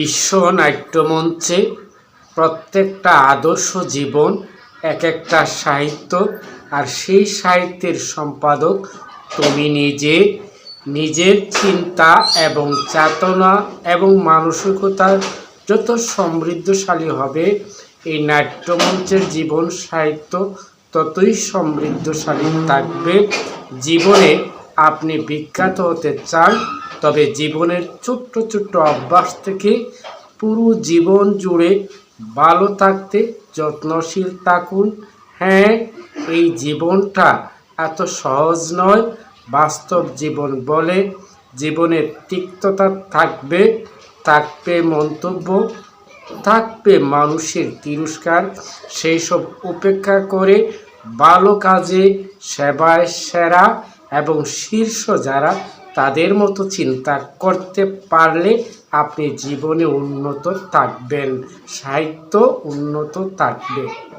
বিশ্ব নাট্যমঞ্চে প্রত্যেকটা আদর্শ জীবন এক একটা সাহিত্য আর সেই সাহিত্যের সম্পাদক তুমি নিজে। নিজের চিন্তা এবং চেতনা এবং মানসিকতা যত সমৃদ্ধশালী হবে, এই নাট্যমঞ্চের জীবন সাহিত্য ততই সমৃদ্ধশালী থাকবে। জীবনে আপনি বিখ্যাত হতে চান, তবে জীবনের ছোট্ট ছোট্ট অভ্যাস থেকে পুরো জীবন জুড়ে ভালো থাকতে যত্নশীল থাকুন। হ্যাঁ এই জীবনটা এত সহজ নয়, বাস্তব জীবন বলে জীবনের তিক্ততা থাকবে থাকবে মন্তব্য, থাকবে মানুষের তিরস্কার। সেই সব উপেক্ষা করে ভালো কাজে সেবায় সেরা এবং শীর্ষ যারা তাদের মতো চিন্তা করতে পারলে আপনি জীবনে উন্নত থাকবেন, সাহিত্য উন্নত থাকবে।